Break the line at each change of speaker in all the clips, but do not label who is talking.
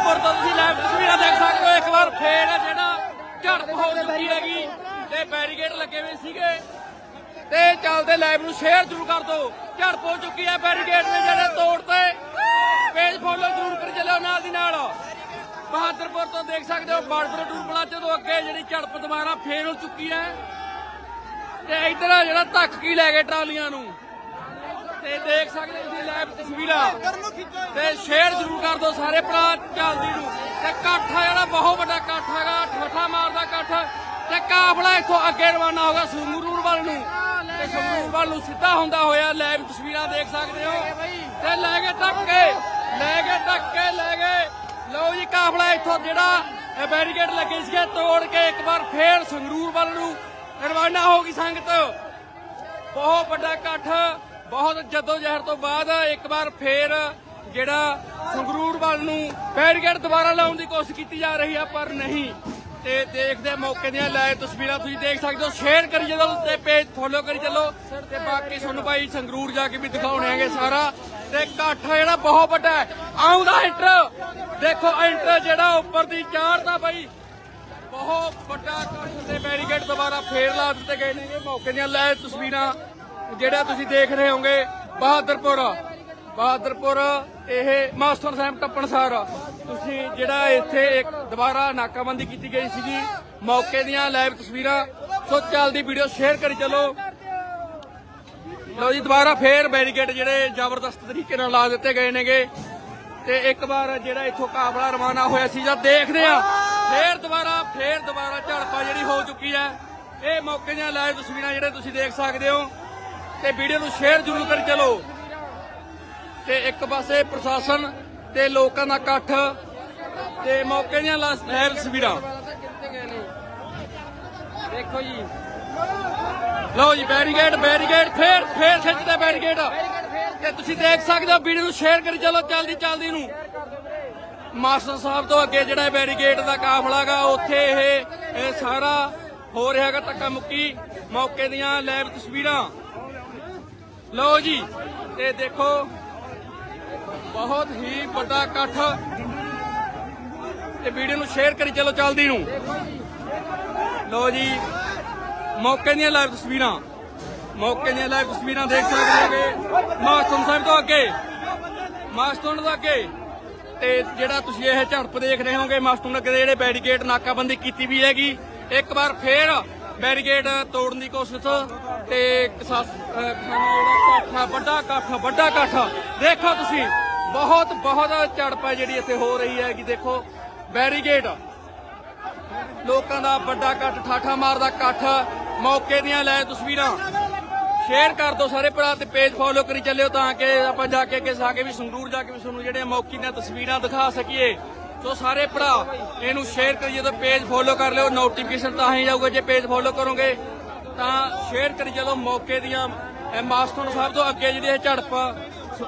ਬਹਾਦਰਪੁਰ ਤੋਂ ਤੁਸੀਂ ਲਾਈਵ ਤਸਵੀਰਾਂ ਦੇਖ ਸਕਦੇ ਹੋ। ਇੱਕ ਵਾਰ ਫੇਰ ਹੈ ਜਿਹੜਾ ਝੜਪ ਹੋ ਚੁੱਕੀ ਹੈਗੀ ਤੇ ਬੈਰੀਕੇਡ ਲੱਗੇ ਹੋਏ ਸੀਗੇ। ਤੇ ਚੱਲਦੇ ਲਾਈਵ ਨੂੰ ਸ਼ੇਅਰ ਜ਼ਰੂਰ ਕਰ ਦਿਓ। ਝੜਪ ਹੋ ਚੁੱਕੀ ਹੈ ਬੈਰੀਕੇਡ ਨੇ ਜਿਹੜੇ ਤੋੜਤੇ ਪੇਜ ਫੋਲੋ ਜ਼ਰੂਰ ਕਰ ਚੱਲਿਓ ਨਾਲ ਦੀ ਨਾਲ। ਬਹਾਦਰਪੁਰ ਤੋਂ ਦੇਖ ਸਕਦੇ ਹੋ, ਬਾਰਡਰ ਟੂਰ ਪਲਾਜ਼ੇ ਤੋਂ ਅੱਗੇ ਜਿਹੜੀ ਝੜਪ ਦੁਬਾਰਾ ਫੇਰ ਹੋ ਚੁੱਕੀ ਹੈ। ਤੇ ਇੱਧਰ ਜਿਹੜਾ ਧੱਕ ਕੀ ਲੈ ਗਏ ਟਰਾਲੀਆਂ ਨੂੰ। ਤੇ ਦੇਖ ਸਕਦੇ ਤੁਸੀਂ ਲਾਈਵ ਤਸਵੀਰਾਂ। ਤੇ ਸ਼ੇਅਰ ਜ਼ਰੂਰ ਕਰ ਦਿਓ ਸਾਰੇ ਭਰਾ ਚੱਲਦੀ ਨੂੰ। ਤੇ ਇਕੱਠ ਜਿਹੜਾ ਬਹੁਤ ਵੱਡਾ ਇਕੱਠ ਹੈਗਾ ਠੱਠਾ ਮਾਰਦਾ ਇਕੱਠ। ਤੇ ਕਾਫਲਾ ਇੱਥੋਂ ਅੱਗੇ ਰਵਾਨਾ ਹੋਗਾ ਸੰਗਰੂਰ ਵੱਲ ਨੂੰ। ਤੇ ਸੰਗਰੂਰ ਵੱਲ ਨੂੰ ਸਿੱਧਾ ਹੁੰਦਾ ਹੋਇਆ ਲਾਈਵ ਤਸਵੀਰਾਂ ਦੇਖ ਸਕਦੇ ਹੋ। ਤੇ ਲੈ ਕੇ ਧੱਕੇ ਲੈ ਕੇ ਧੱਕੇ ਲੈ ਗਏ। ਲਓ ਜੀ ਕਾਫਲਾ ਇੱਥੋਂ ਜਿਹੜਾ ਬੈਰੀਕੇਡ ਲੱਗੇ ਸੀਗੇ ਤੋੜ ਕੇ ਇੱਕ ਵਾਰ ਫੇਰ ਸੰਗਰੂਰ ਵੱਲ ਨੂੰ ਰਵਾਨਾ ਹੋ ਗਈ ਸੰਗਤ। ਬਹੁਤ ਵੱਡਾ ਇਕੱਠ। ਬਹੁਤ ਜਦੋ ਜਹਿਰ ਤੋਂ ਬਾਅਦ ਇੱਕ ਵਾਰ ਫੇਰ ਜਿਹੜਾ ਸੰਗਰੂਰ ਵੱਲ ਨੂੰ ਬੈਰੀਕੇਡ ਦੁਬਾਰਾ ਲਾਉਣ ਦੀ ਕੋਸ਼ਿਸ਼ ਕੀਤੀ ਜਾ ਰਹੀ ਆ, ਪਰ ਨਹੀਂ। ਤੇ ਦੇਖਦੇ ਮੌਕੇ ਦੀਆਂ ਲਾਈਵ ਤਸਵੀਰਾਂ, ਤੁਸੀਂ ਦੇਖ ਸਕਦੇ ਹੋ, ਸ਼ੇਅਰ ਕਰੀ ਚੱਲੋ ਤੇ ਪੇਜ ਫੋਲੋ ਕਰੀ ਚੱਲੋ ਤੇ ਬਾਕੀ ਤੁਹਾਨੂੰ ਭਾਈ ਸੰਗਰੂਰ ਜਾ ਕੇ ਵੀ ਦਿਖਾਉਣੇ ਹੈਗੇ ਸਾਰਾ। ਤੇ ਇਕੱਠ ਜਿਹੜਾ ਬਹੁਤ ਵੱਡਾ ਹੈ, ਆਉਂਦਾ ਇੰਟਰ। ਦੇਖੋ ਇੰਟਰ ਜਿਹੜਾ ਉੱਪਰ ਦੀ ਚਾੜਦਾ ਭਾਈ ਬਹੁਤ ਵੱਡਾ ਇਕੱਠ ਤੇ ਬੈਰੀਕੇਡ ਦੁਬਾਰਾ ਫੇਰ ਲਾ ਦਿੱਤੇ ਗਏ ਨੇ। ਮੌਕੇ ਦੀਆਂ ਲੈ ਤਸਵੀਰਾਂ ਜਿਹੜਾ ਤੁਸੀਂ ਦੇਖ ਰਹੇ ਹੋਗੇ ਬਹਾਦਰਪੁਰ। ਬਹਾਦਰਪੁਰ, ਇਹ ਮਾਸਟਰ ਸਾਹਿਬ ਟੱਪਣਸਾਰ। ਤੁਸੀਂ ਜਿਹੜਾ ਇੱਥੇ ਇੱਕ ਦੁਬਾਰਾ ਨਾਕਾਬੰਦੀ ਕੀਤੀ ਗਈ ਸੀਗੀ, ਮੌਕੇ ਦੀਆਂ ਲਾਈਵ ਤਸਵੀਰਾਂ। ਸੋ ਚੱਲਦੀ ਵੀਡੀਓ ਸ਼ੇਅਰ ਕਰੀ ਚੱਲੋ। ਲਓ ਜੀ, ਦੁਬਾਰਾ ਫੇਰ ਬੈਰੀਕੇਡ ਜਿਹੜੇ ਜ਼ਬਰਦਸਤ ਤਰੀਕੇ ਨਾਲ ਲਾ ਦਿੱਤੇ ਗਏ ਨੇਗੇ। ਤੇ ਇੱਕ ਵਾਰ ਜਿਹੜਾ ਇੱਥੋਂ ਕਾਬਲਾ ਰਵਾਨਾ ਹੋਇਆ ਸੀ, ਜਦ ਦੇਖਦੇ ਆ ਫੇਰ ਦੁਬਾਰਾ ਫੇਰ ਦੁਬਾਰਾ ਝੜਪਾ ਜਿਹੜੀ ਹੋ ਚੁੱਕੀ ਹੈ। ਇਹ ਮੌਕੇ ਦੀਆਂ ਲਾਈਵ ਤਸਵੀਰਾਂ ਜਿਹੜੇ ਤੁਸੀਂ ਦੇਖ ਸਕਦੇ ਹੋ। ਤੇ ਵੀਡੀਓ ਨੂੰ ਸ਼ੇਅਰ ਜ਼ਰੂਰ ਕਰ ਚਲੋ। ਤੇ ਇੱਕ ਪਾਸੇ ਪ੍ਰਸ਼ਾਸਨ ਤੇ ਲੋਕਾਂ ਦਾ ਇਕੱਠ ਤੇ ਮੌਕੇ ਦੀਆਂ ਲਾਈਵ ਤਸਵੀਰਾਂ।
ਦੇਖੋ ਜੀ।
ਲਓ ਜੀ, ਬੈਰੀਕੇਡ ਬੈਰੀਕੇਡ, ਫੇਰ ਫੇਰ ਖਿੱਚਦਾ ਬੈਰੀਕੇਡ। ਤੇ ਤੁਸੀਂ ਦੇਖ ਸਕਦੇ ਹੋ, ਵੀਡੀਓ ਨੂੰ ਸ਼ੇਅਰ ਕਰੀ ਚਲੋ ਜਲਦੀ ਜਲਦੀ ਨੂੰ। ਮਾਸਟਰ ਸਾਹਿਬ ਤੋਂ ਅੱਗੇ ਜਿਹੜਾ ਬੈਰੀਕੇਡ ਦਾ ਕਾਫਲਾਗਾ ਉੱਥੇ ਇਹ ਇਹ ਸਾਰਾ ਹੋ ਰਿਹਾ ਹੈਗਾ ਧੱਕਾ ਮੁੱਕੀ ਮੌਕੇ ਦੀਆਂ ਲਾਈਵ ਤਸਵੀਰਾਂ। ਲਓ ਜੀ, ਤੇ ਦੇਖੋ, ਬਹੁਤ ਹੀ ਵੱਡਾ ਇਕੱਠ। ਤੇ ਵੀਡੀਓ ਨੂੰ ਸ਼ੇਅਰ ਕਰੀ ਚਲੋ ਜਲਦੀ ਨੂੰ। ਲਓ ਜੀ, ਮੌਕੇ ਦੀਆਂ ਲਾਈਵ ਤਸਵੀਰਾਂ। ਮੌਕੇ ਦੀਆਂ ਲਾਈਵ ਤਸਵੀਰਾਂ ਦੇਖ ਸਕਦੇ ਹੋਗੇ ਮਾਸਟਰ ਸਾਹਿਬ ਤੋਂ ਅੱਗੇ, ਮਾਸਟਰ ਤੋਂ ਅੱਗੇ। ਤੇ ਜਿਹੜਾ ਤੁਸੀਂ ਇਹ ਝੜਪ ਦੇਖ ਰਹੇ ਹੋਗੇ, ਮਾਸਟਰ ਅੱਗੇ ਦੇ ਜਿਹੜੇ ਬੈਰੀਕੇਡ ਨਾਕਾਬੰਦੀ ਕੀਤੀ ਵੀ ਹੈਗੀ, ਇੱਕ ਵਾਰ ਫੇਰ ਬੈਰੀਕੇਡ ਤੋੜਨ ਦੀ ਕੋਸ਼ਿਸ਼ ਤੇ ਕਿਸਾ- ਕਿਸਾਨਾਂ ਜਿਹੜਾ ਇਕੱਠ ਵੱਡਾ ਇਕੱਠ ਵੱਡਾ ਇਕੱਠ ਦੇਖੋ ਤੁਸੀਂ, ਬਹੁਤ ਬਹੁਤ ਝੜਪ ਜਿਹੜੀ ਇੱਥੇ ਹੋ ਰਹੀ ਹੈਗੀ ਦੇਖੋ, ਬੈਰੀਕੇਡ। ਲੋਕਾਂ ਦਾ ਵੱਡਾ ਇਕੱਠ ਠਾਠਾ ਮਾਰਦਾ ਇਕੱਠ ਮੌਕੇ ਦੀਆਂ ਲੈ ਤਸਵੀਰਾਂ। ਸ਼ੇਅਰ ਕਰ ਦਿਓ ਸਾਰੇ ਭਰਾ ਤੇ ਪੇਜ ਫੋਲੋ ਕਰੀ ਚੱਲਿਓ ਤਾਂ ਕਿ ਆਪਾਂ ਜਾ ਕੇ ਅੱਗੇ ਜਾ ਕੇ ਵੀ ਸੰਗਰੂਰ ਜਾ ਕੇ ਵੀ ਤੁਹਾਨੂੰ ਜਿਹੜੇ ਮੌਕੇ ਦੀਆਂ ਤਸਵੀਰਾਂ ਦਿਖਾ ਸਕੀਏ। ਸੋ ਸਾਰੇ ਭਰਾ, ਇਹਨੂੰ ਸ਼ੇਅਰ ਕਰੀਏ ਤਾਂ ਪੇਜ ਫੋਲੋ ਕਰ ਲਿਓ। ਨੋਟੀਫਿਕੇਸ਼ਨ ਤਾਂ ਹੀ ਜਾਊਗਾ, ਜੇ ਪੇਜ ਫੋਲੋ ਕਰੋਗੇ, ਤਾਂ ਸ਼ੇਅਰ ਕਰੀ ਚੱਲੋ ਮੌਕੇ ਦੀਆਂ। ਮਾਸਟਰ ਸਾਹਿਬ ਤੋਂ ਅੱਗੇ ਜਿਹੜੀ ਇਹ ਝੜਪ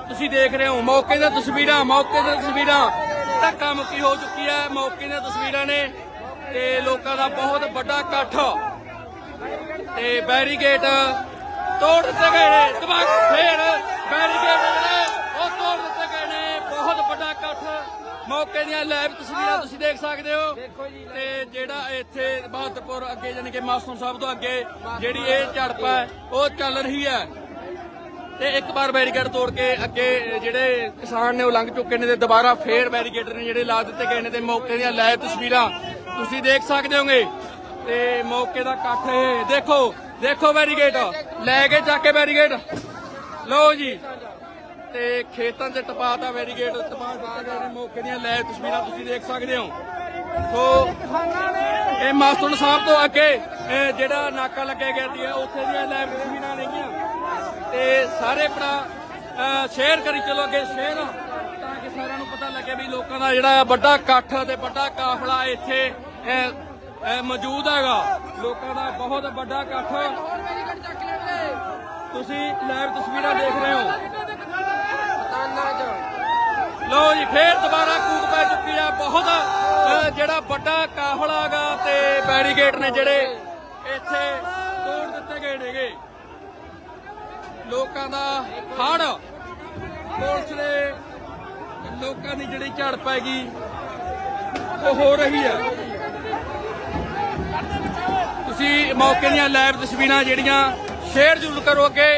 ਤੁਸੀਂ ਦੇਖ ਰਹੇ ਹੋ, ਮੌਕੇ ਦੀਆਂ ਤਸਵੀਰਾਂ, ਮੌਕੇ ਦੀਆਂ ਤਸਵੀਰਾਂ। ਧੱਕਾ ਮੁੱਕੀ ਹੋ ਚੁੱਕੀ ਹੈ, ਮੌਕੇ ਦੀਆਂ ਤਸਵੀਰਾਂ ਨੇ। ਤੇ ਲੋਕਾਂ ਦਾ ਬਹੁਤ ਵੱਡਾ ਇਕੱਠ। ਤੇ ਬੈਰੀਗੇਟ ਤੋੜ ਦਿੱਤੇ ਗਏ ਨੇ। ਦਬਾਕ ਫੇਰ ਬੈਰੀਕੇਡ ਜਿਹੜੇ ਉਹ ਤੋੜ ਦਿੱਤੇ ਗਏ ਨੇ ਬਹੁਤ ਵੱਡਾ ਇਕੱਠ ਮੌਕੇ ਦੀਆਂ ਲਾਈਵ ਤਸਵੀਰਾਂ ਤੁਸੀਂ ਦੇਖ ਸਕਦੇ ਹੋ। ਤੇ ਜਿਹੜਾ ਇੱਥੇ ਬਹਾਦਰਪੁਰ ਅੱਗੇ ਜਾਨੀ ਕਿ ਮਾਸਟਰ ਸਾਹਿਬ ਤੋਂ ਅੱਗੇ ਜਿਹੜੀ ਇਹ ਝੜਪ ਹੈ ਉਹ ਚੱਲ ਰਹੀ ਹੈ। ਤੇ ਇੱਕ ਵਾਰ ਬੈਰੀਕੇਡ ਤੋੜ ਕੇ ਅੱਗੇ ਜਿਹੜੇ ਕਿਸਾਨ ਨੇ ਉਹ ਲੰਘ ਚੁੱਕੇ ਨੇ ਤੇ ਦੁਬਾਰਾ ਫੇਰ ਬੈਰੀਕੇਡ ਨੇ ਜਿਹੜੇ ਲਾ ਦਿੱਤੇ ਗਏ ਨੇ ਤੇ ਮੌਕੇ ਦੀਆਂ ਲਾਈਵ ਤਸਵੀਰਾਂ ਤੁਸੀਂ ਦੇਖ ਸਕਦੇ ਹੋਗੇ। ਤੇ ਮੌਕੇ ਦਾ ਇਕੱਠ ਇਹ ਦੇਖੋ ਦੇਖੋ ਬੈਰੀਕੇਡ ਲੈ ਕੇ ਜਾ ਕੇ ਬੈਰੀਕੇਡ ਲਓ ਜੀ। ਤੇ ਖੇਤਾਂ 'ਚ ਟਪਾਤਾ ਬੈਰੀਕੇਡ ਟਪਾ ਦਿੱਤੇ ਗਏ ਨੇ ਮੌਕੇ ਦੀਆਂ ਲਾਈਵ ਤਸਵੀਰਾਂ ਤੁਸੀਂ ਦੇਖ ਸਕਦੇ ਹੋ। ਸੋ ਇਹ ਮਾਸਟਰ ਸਾਹਿਬ ਤੋਂ ਅੱਗੇ ਇਹ ਜਿਹੜਾ ਨਾਕਾ ਲੱਗਿਆ ਗਿਆ ਸੀ ਉੱਥੇ ਦੀਆਂ ਲਾਈਵ ਤਸਵੀਰਾਂ ਨੇਗੀਆਂ ਤੇ ਸਾਰੇ ਭਰਾ ਸ਼ੇਅਰ ਕਰੀ ਚਲੋ ਅੱਗੇ, ਸ਼ੇਅਰ। ਤਾਂ ਕਿ ਸਾਰਿਆਂ ਨੂੰ ਪਤਾ ਲੱਗੇ ਵੀ ਲੋਕਾਂ ਦਾ ਜਿਹੜਾ ਵੱਡਾ ਇਕੱਠ ਤੇ ਵੱਡਾ ਕਾਫਲਾ ਇੱਥੇ ਮੌਜੂਦ ਹੈਗਾ। ਲੋਕਾਂ ਦਾ ਬਹੁਤ ਵੱਡਾ ਇਕੱਠ। ਤੁਸੀਂ ਲਾਈਵ ਤਸਵੀਰਾਂ ਦੇਖ ਰਹੇ ਹੋ। ਲੋ ਜੀ, ਫੇਰ ਦੁਬਾਰਾ ਕੂਕ ਪੈ ਚੁੱਕੀ ਆ ਬਹੁਤ ਜਿਹੜਾ ਵੱਡਾ ਕਾਫਲਾ ਹੈਗਾ ਤੇ ਬੈਰੀਕੇਡ ਨੇ ਜਿਹੜੇ ਇੱਥੇ ਤੋੜ ਦਿੱਤੇ ਗਏ ਨੇਗੇ। ਲੋਕਾਂ ਦਾ ਹੜ, ਪੁਲਿਸ ਦੇ ਲੋਕਾਂ ਦੀ ਜਿਹੜੀ ਝੜ ਪੈ ਗਈ, ਉਹ ਹੋ ਰਹੀ ਹੈ ਤੁਸੀਂ ਮੌਕੇ ਦੀਆਂ ਲਾਈਵ ਤਸਵੀਰਾਂ ਜਿਹੜੀਆਂ ਸ਼ੇਅਰ ਜ਼ਰੂਰ ਕਰੋ ਅੱਗੇ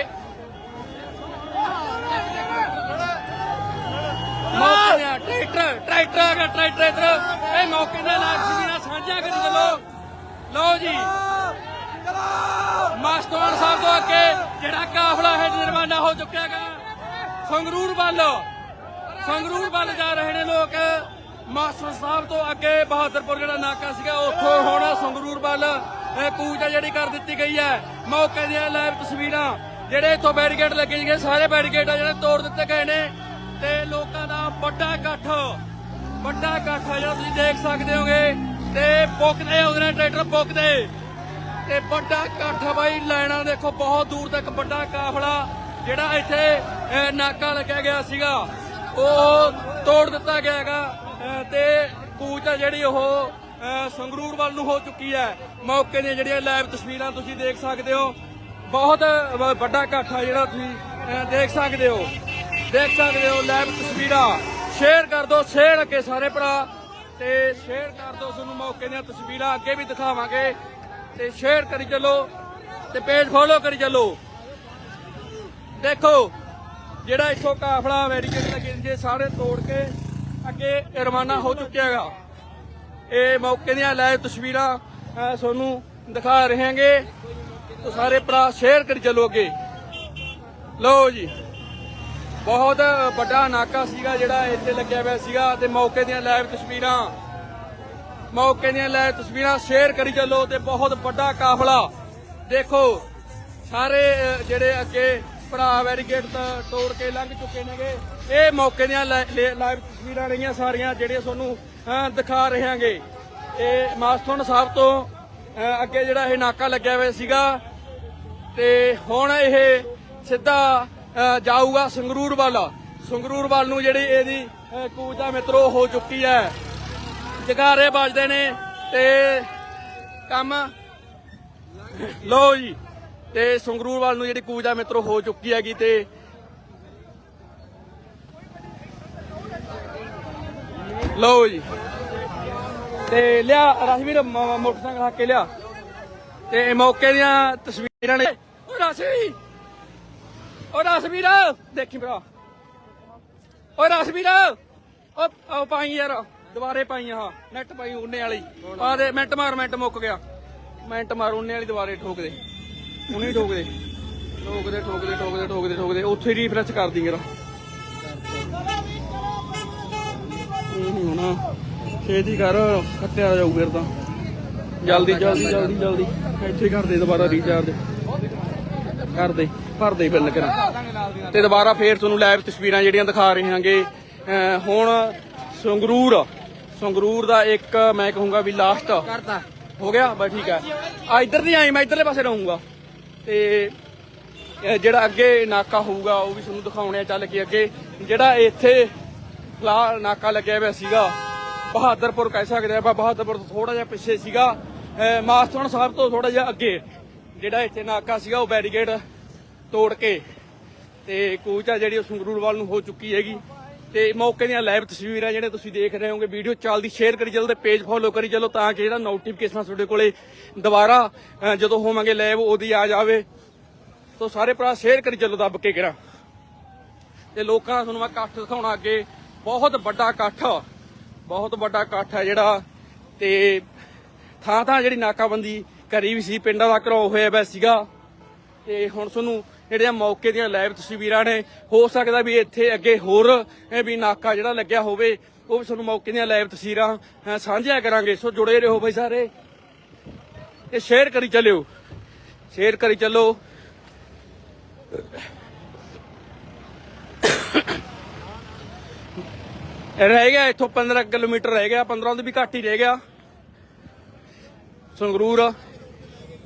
ਮੌਕੇ ਦੀਆਂ ਟਰੈਕਟਰ ਟਰੈਕਟਰ ਆ ਗਿਆ, ਟਰੈਕਟਰ ਇੱਧਰ। ਇਹ ਮੌਕੇ ਦੀਆਂ ਲਾਈਵ ਤਸਵੀਰਾਂ ਸਾਂਝਾ ਕਰੀ ਚੱਲੋ ਲਓ ਜੀ। ਮਾਸਟਰ ਸਾਹਿਬ ਤੋਂ ਅੱਗੇ ਜਿਹੜਾ ਕਾਫਲਾ ਹੈ ਨਿਰਮਾਨਾ ਹੋ ਚੁੱਕਿਆ ਹੈਗਾ ਸੰਗਰੂਰ ਵੱਲ। ਸੰਗਰੂਰ ਵੱਲ ਜਾ ਰਹੇ ਨੇ ਲੋਕ। ਮਾਸਟਰ ਸਾਹਿਬ ਤੋਂ ਅੱਗੇ ਬਹਾਦਰਪੁਰ ਜਿਹੜਾ ਨਾਕਾ ਸੀਗਾ, ਉੱਥੋਂ ਹੁਣ ਸੰਗਰੂਰ ਵੱਲ ਇਹ ਕੂਚ ਆ ਜਿਹੜੀ ਕਰ ਦਿੱਤੀ ਗਈ ਹੈ। ਮੌਕੇ ਦੀਆਂ ਲਾਈਵ ਤਸਵੀਰਾਂ, ਜਿਹੜੇ ਇੱਥੋਂ ਬੈਰੀਕੇਡ ਲੱਗੇ ਸੀਗੇ, ਸਾਰੇ ਬੈਰੀਕੇਡ ਆ ਜਿਹੜੇ ਤੋੜ ਦਿੱਤੇ ਗਏ ਨੇ। ਤੇ ਲੋਕਾਂ ਦਾ ਵੱਡਾ ਇਕੱਠ ਵੱਡਾ ਇਕੱਠ ਆ ਜਿਹੜਾ ਤੁਸੀਂ ਦੇਖ ਸਕਦੇ ਹੋਗੇ। ਤੇ ਪੁੱਕਦੇ ਆਉਂਦੇ ਟਰੈਕਟਰ ਪੁੱਕਦੇ ਤੇ ਵੱਡਾ ਇਕੱਠ ਬਾਈ, ਲਾਈਨਾਂ ਦੇਖੋ, ਬਹੁਤ ਦੂਰ ਤੱਕ ਵੱਡਾ ਕਾਫਲਾ, ਜਿਹੜਾ ਇੱਥੇ ਨਾਕਾ ਲੱਗਿਆ ਗਿਆ ਸੀਗਾ। ਉਹ ਤੋੜ ਦਿੱਤਾ ਗਿਆ ਹੈਗਾ। ਤੇ ਕੂਚ ਆ ਜਿਹੜੀ ਉਹ ਸੰਗਰੂਰ ਵੱਲ ਨੂੰ ਹੋ ਚੁੱਕੀ ਹੈ। ਮੌਕੇ ਦੀਆਂ ਜਿਹੜੀਆਂ ਲਾਈਵ ਤਸਵੀਰਾਂ ਤੁਸੀਂ ਦੇਖ ਸਕਦੇ ਹੋ। ਬਹੁਤ ਵੱਡਾ ਇਕੱਠ ਆ ਜਿਹੜਾ ਤੁਸੀਂ ਦੇਖ ਸਕਦੇ ਹੋ। ਦੇਖ ਸਕਦੇ ਹੋ ਲਾਈਵ ਤਸਵੀਰਾਂ। ਸ਼ੇਅਰ ਕਰ ਦਿਓ ਸ਼ੇਅਰ ਅੱਗੇ ਸਾਰੇ ਭਰਾ। ਤੇ ਸ਼ੇਅਰ ਕਰ ਦਿਓ ਤੁਹਾਨੂੰ ਮੌਕੇ ਦੀਆਂ ਤਸਵੀਰਾਂ, ਅੱਗੇ ਵੀ ਦਿਖਾਵਾਂਗੇ। ਤੇ ਸ਼ੇਅਰ ਕਰੀ ਚੱਲੋ, ਤੇ ਪੇਜ ਫੋਲੋ ਕਰੀ ਚੱਲੋ। ਦੇਖੋ, ਜਿਹੜਾ ਇੱਥੋਂ ਕਾਫਲਾ ਵੈਰੀਕੇਡ ਲੱਗੇ ਸੀ ਸਾਰੇ ਤੋੜ ਕੇ ਅੱਗੇ ਰਵਾਨਾ ਹੋ ਚੁੱਕਿਆ ਹੈਗਾ। ਇਹ ਮੌਕੇ ਦੀਆਂ ਲਾਈਵ ਤਸਵੀਰਾਂ ਤੁਹਾਨੂੰ ਦਿਖਾ ਰਹੇ ਹਾਂਗੇ। ਤਾਂ ਸਾਰੇ ਭਰਾ ਸ਼ੇਅਰ ਕਰੀ ਚੱਲੋ ਅੱਗੇ। ਲਓ ਜੀ। ਬਹੁਤ ਵੱਡਾ ਨਾਕਾ ਸੀਗਾ ਜਿਹੜਾ ਇੱਥੇ ਲੱਗਿਆ ਹੋਇਆ ਸੀਗਾ ਤੇ ਮੌਕੇ ਦੀਆਂ ਲਾਈਵ ਤਸਵੀਰਾਂ, ਮੌਕੇ ਦੀਆਂ ਲਾਈਵ ਤਸਵੀਰਾਂ ਸ਼ੇਅਰ ਕਰੀ ਚੱਲੋ ਤੇ ਬਹੁਤ ਵੱਡਾ ਕਾਫਲਾ। ਦੇਖੋ, ਸਾਰੇ ਜਿਹੜੇ ਅੱਗੇ ਭਰਾ ਬੈਰੀਕੇਡ ਤੋਂ ਤੋੜ ਕੇ ਲੰਘ ਚੁੱਕੇ ਨੇਗੇ। ਇਹ ਮੌਕੇ ਦੀਆਂ ਲਾਈਵ ਤਸਵੀਰਾਂ ਰਹੀਆਂ ਸਾਰੀਆਂ ਜਿਹੜੀਆਂ ਤੁਹਾਨੂੰ ਦਿਖਾ ਰਹੇ ਹਾਂਗੇ ਇਹ ਮਾਸਟਰ ਸਾਹਿਬ ਤੋਂ ਅੱਗੇ ਜਿਹੜਾ ਇਹ ਨਾਕਾ ਲੱਗਿਆ ਹੋਇਆ ਸੀਗਾ, ਤੇ ਹੁਣ ਇਹ ਸਿੱਧਾ ਜਾਊਗਾ ਸੰਗਰੂਰ ਵੱਲ। ਸੰਗਰੂਰ ਵੱਲ ਨੂੰ ਜਿਹੜੀ ਇਹਦੀ ਅਹ, ਕੂਚ ਦਾ ਮਿੱਤਰੋ ਹੋ ਚੁੱਕੀ ਹੈ। ਜਗਾਰੇ ਵੱਜਦੇ ਨੇ ਤੇ ਕੰਮ ਲੋ ਜੀ। ਤੇ ਸੰਗਰੂਰ ਵੱਲ ਨੂੰ ਜਿਹੜੀ ਕੂਚ ਦਾ ਮਿੱਤਰੋ ਹੋ ਚੁੱਕੀ ਹੈਗੀ ਤੇ ਲੋ ਜੀ। ਤੇ ਲਿਆ ਰਸਵੀਰ ਮ- ਮੋਟਰਸਾਈਕਲ ਹੱਕ ਕੇ ਲਿਆ। ਤੇ ਮੌਕੇ ਦੀਆਂ ਤਸਵੀਰਾਂ ਨੇ। ਓ ਰਸਵੀ ਓ ਰਸਵੀਰ ਦੇਖੀ ਭਰਾ। ਓ ਰਸਵੀਰ ਓ ਆਓ ਪਾਈ ਯਾਰ, ਦੁਬਾਰੇ ਪਾਈ ਆਹ ਨੈਟ ਪਾਈ ਉਹਨੇ ਵਾਲੀ। ਆ ਦੇ, ਮਿੰਟ ਮਾਰ, ਮਿੰਟ ਮੁੱਕ ਗਿਆ। ਮਿੰਟ ਮਾਰ ਉਹਨੇ ਵਾਲੀ ਦੁਬਾਰੇ ਠੋਕ ਦੇ ਹੁਣੇ ਠੋਕ ਦੇ ਠੋਕਦੇ ਠੋਕਦੇ ਠੋਕਦੇ ਠੋਕਦੇ ਠੋਕਦੇ। ਉੱਥੇ ਰੀਫਰੈਸ਼ ਕਰ ਦੀ ਯਾਰ। ਇਹ ਨਹੀਂ ਹੋਣਾ ਛੇਤੀ ਕਰ, ਖੱਟਿਆ ਜਾਊ ਫਿਰ ਤਾਂ। ਜਲਦੀ ਜਲਦੀ ਜਲਦੀ ਜਲਦੀ। ਇੱਥੇ ਕਰ ਦੇ ਦੁਬਾਰਾ ਰੀਚਾਰਜ ਕਰ ਦੇ। ਭਰ ਦੇ ਬਿੱਲ ਕਰਾਂ ਤੇ ਦੁਬਾਰਾ ਫੇਰ ਤੁਹਾਨੂੰ ਲਾਈਵ ਤਸਵੀਰਾਂ ਜਿਹੜੀਆਂ ਦਿਖਾ ਰਹੇ ਹਾਂਗੇ। ਹੁਣ ਸੰਗਰੂਰ ਸੰਗਰੂਰ ਦਾ ਇੱਕ ਮੈਂ ਕਹੂੰਗਾ ਵੀ ਲਾਸਟ
ਕਰਤਾ।
ਹੋ ਗਿਆ ਬਸ ਠੀਕ ਹੈ। ਆ ਇੱਧਰ ਨਹੀਂ ਆਈ ਮੈਂ ਇੱਧਰਲੇ ਪਾਸੇ ਰਹੂੰਗਾ। ਤੇ ਜਿਹੜਾ ਅੱਗੇ ਨਾਕਾ ਹੋਊਗਾ ਉਹ ਵੀ ਤੁਹਾਨੂੰ ਦਿਖਾਉਣੇ ਆ ਚੱਲ ਕੇ ਅੱਗੇ। ਜਿਹੜਾ ਇੱਥੇ ਨਾਕਾ ਲੱਗਿਆ ਹੋਇਆ ਸੀਗਾ ਬਹਾਦਰਪੁਰ ਕਹਿ ਸਕਦੇ ਆਪਾਂ ਬਹਾਦਰਪੁਰ ਤੋਂ ਥੋੜਾ ਜਿਹਾ ਪਿੱਛੇ ਸੀਗਾ। ਮਾਸਟਰ ਸਾਹਿਬ ਤੋਂ ਥੋੜਾ ਜਿਹਾ ਅੱਗੇ ਜਿਹੜਾ ਇੱਥੇ ਨਾਕਾ ਸੀਗਾ ਉਹ ਬੈਰੀਕੇਡ ਤੋੜ ਕੇ ਤੇ ਕੂਚ ਆ ਜਿਹੜੀ ਉਹ ਸੰਗਰੂਰ ਵੱਲ ਨੂੰ ਹੋ ਚੁੱਕੀ ਹੈਗੀ। ਤੇ ਮੌਕੇ ਦੀਆਂ ਲਾਈਵ ਤਸਵੀਰਾਂ ਜਿਹੜੇ ਤੁਸੀਂ ਦੇਖ ਰਹੇ ਹੋਗੇ ਵੀਡੀਓ ਚੱਲਦੀ ਸ਼ੇਅਰ ਕਰੀ ਚੱਲੋ ਤੇ ਪੇਜ ਫੋਲੋ ਕਰੀ ਚੱਲੋ ਤਾਂ ਕਿ ਜਿਹੜਾ ਨੋਟੀਫਿਕੇਸ਼ਨ ਤੁਹਾਡੇ ਕੋਲੇ ਦੁਬਾਰਾ ਜਦੋਂ ਹੋਵਾਂਗੇ ਲਾਈਵ ਉਹਦੀ ਆ ਜਾਵੇ। ਸੋ ਸਾਰੇ ਭਰਾ ਸ਼ੇਅਰ ਕਰੀ ਚੱਲੋ ਦੱਬ ਕੇ ਕਿਰਾ ਤੇ ਲੋਕਾਂ ਦਾ ਤੁਹਾਨੂੰ ਮੈਂ ਇਕੱਠ ਦਿਖਾਉਣਾ ਅੱਗੇ। ਬਹੁਤ ਵੱਡਾ ਇਕੱਠ ਬਹੁਤ ਵੱਡਾ ਇਕੱਠ ਹੈ ਜਿਹੜਾ। ਤੇ ਥਾਂ ਥਾਂ ਜਿਹੜੀ ਨਾਕਾਬੰਦੀ ਕਰੀ ਵੀ ਸੀ, ਪਿੰਡਾਂ ਦਾ ਘਰੋ ਹੋਇਆ ਪਿਆ ਸੀਗਾ। ਤੇ ਹੁਣ ਤੁਹਾਨੂੰ ਜਿਹੜੀਆਂ ਮੌਕੇ ਦੀਆਂ ਲਾਈਵ ਤਸਵੀਰਾਂ ਨੇ ਹੋ ਸਕਦਾ ਵੀ ਇੱਥੇ ਅੱਗੇ ਹੋਰ ਵੀ ਨਾਕਾ ਜਿਹੜਾ ਲੱਗਿਆ ਹੋਵੇ ਉਹ ਵੀ ਤੁਹਾਨੂੰ ਮੌਕੇ ਦੀਆਂ ਲਾਈਵ ਤਸਵੀਰਾਂ ਅਹ, ਸਾਂਝੀਆਂ ਕਰਾਂਗੇ। ਸੋ ਜੁੜੇ ਰਹੋ ਬਈ ਸਾਰੇ। ਤੇ ਸ਼ੇਅਰ ਕਰੀ ਚੱਲਿਓ। ਸ਼ੇਅਰ ਕਰੀ ਚੱਲੋ। ਰਹਿ ਗਿਆ ਇੱਥੋਂ 15 ਕਿਲੋਮੀਟਰ ਰਹਿ ਗਿਆ 15 ਤੋਂ ਵੀ ਘੱਟ ਹੀ ਰਹਿ ਗਿਆ। ਸੰਗਰੂਰ।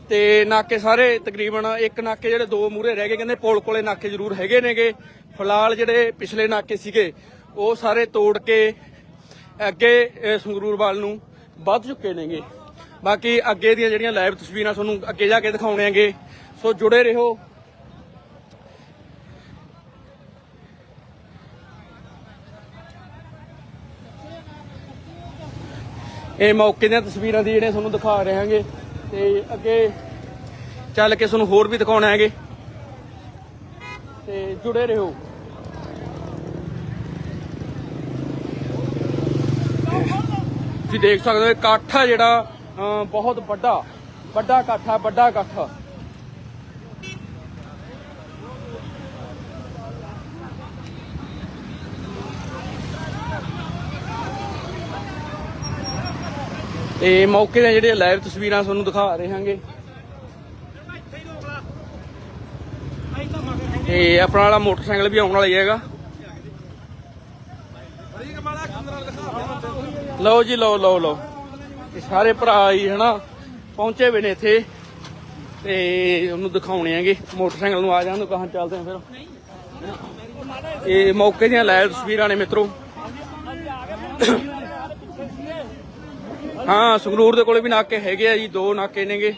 ਤੇ ਨਾਕੇ ਸਾਰੇ ਤਕਰੀਬਨ ਇੱਕ ਨਾਕੇ ਜਿਹੜੇ ਦੋ ਮੂਰੇ ਰਹਿ ਗਏ ਕਹਿੰਦੇ ਪੁਲ ਕੋਲੇ ਨਾਕੇ ਜ਼ਰੂਰ ਹੈਗੇ ਨੇਗੇ। ਫਿਲਹਾਲ ਜਿਹੜੇ ਪਿਛਲੇ ਨਾਕੇ ਸੀਗੇ ਉਹ ਸਾਰੇ ਤੋੜ ਕੇ ਅੱਗੇ ਅਹ, ਸੰਗਰੂਰ ਵੱਲ ਨੂੰ ਵੱਧ ਚੁੱਕੇ ਨੇਗੇ। ਬਾਕੀ ਅੱਗੇ ਦੀਆਂ ਜਿਹੜੀਆਂ ਲਾਈਵ ਤਸਵੀਰਾਂ ਤੁਹਾਨੂੰ ਅੱਗੇ ਜਾ ਕੇ ਦਿਖਾਉਣੇ ਆਂਗੇ ਸੋ ਜੁੜੇ ਰਹੋ। ਇਹ ਮੌਕੇ ਦੀਆਂ ਤਸਵੀਰਾਂ ਦੀ ਜਿਹੜੀਆਂ ਤੁਹਾਨੂੰ ਦਿਖਾ ਰਹੇ ਹਾਂਗੇ। ਤੇ ਅੱਗੇ ਚੱਲ ਕੇ ਤੁਹਾਨੂੰ ਹੋਰ ਵੀ ਦਿਖਾਉਣਾ ਹੈਗੇ ਤੇ ਜੁੜੇ ਰਹੋ। ਤੁਸੀਂ ਦੇਖ ਸਕਦੇ ਹੋ ਇਕੱਠ ਆ ਜਿਹੜਾ ਅਹ, ਬਹੁਤ ਵੱਡਾ ਵੱਡਾ ਇਕੱਠ ਆ ਵੱਡਾ ਇਕੱਠ ਤੇ ਮੌਕੇ ਦੀਆਂ ਜਿਹੜੀਆਂ ਲਾਈਵ ਤਸਵੀਰਾਂ ਤੁਹਾਨੂੰ ਦਿਖਾ ਰਹੇ ਹਾਂਗੇ ਤੇ ਆਪਣਾ ਵਾਲਾ ਮੋਟਰਸਾਈਕਲ ਵੀ ਆਉਣ ਵਾਲਾ ਹੀ ਹੈਗਾ। ਲਓ ਜੀ, ਲਓ ਲਓ ਲਓ। ਇਹ ਸਾਰੇ ਭਰਾ ਹੀ ਹਨਾ, ਪਹੁੰਚੇ ਹੋਏ ਨੇ ਇੱਥੇ। ਤੇ ਉਹਨੂੰ ਦਿਖਾਉਣੇ ਆਂਗੇ ਮੋਟਰਸਾਈਕਲ ਨੂੰ ਆ ਜਾਣ ਤੋਂ ਕਹਾਂ ਚੱਲਦੇ ਆਂ ਫਿਰ। ਇਹ ਮੌਕੇ ਦੀਆਂ ਲਾਈਵ ਤਸਵੀਰਾਂ ਨੇ ਮਿੱਤਰੋ। ਹਾਂ ਸੰਗਰੂਰ ਦੇ ਕੋਲੇ ਵੀ ਨਾਕੇ ਹੈਗੇ ਆ ਜੀ ਦੋ ਨਾਕੇ ਨੇਗੇ।